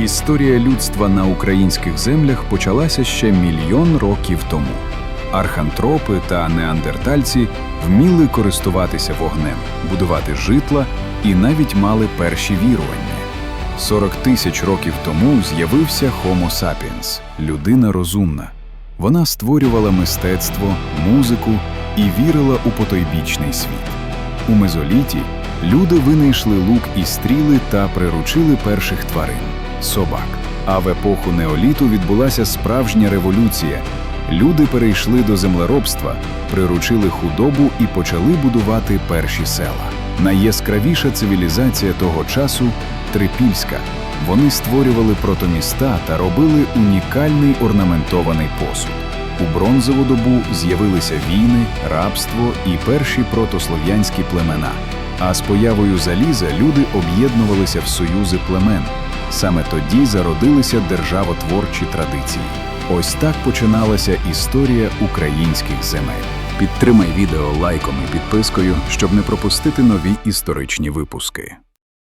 Історія людства на українських землях почалася ще мільйон років тому. Архантропи та неандертальці вміли користуватися вогнем, будувати житла і навіть мали перші вірування. 40 тисяч років тому з'явився Homo sapiens – людина розумна. Вона створювала мистецтво, музику і вірила у потойбічний світ. У мезоліті люди винайшли лук і стріли та приручили перших тварин собак. А в епоху неоліту відбулася справжня революція. Люди перейшли до землеробства, приручили худобу і почали будувати перші села. Найяскравіша цивілізація того часу трипільська. Вони створювали протоміста та робили унікальний орнаментований посуд. У бронзову добу з'явилися війни, рабство і перші протослов'янські племена. А з появою заліза люди об'єднувалися в союзи племен. Саме тоді зародилися державотворчі традиції. Ось так починалася історія українських земель. Підтримай відео лайком і підпискою, щоб не пропустити нові історичні випуски.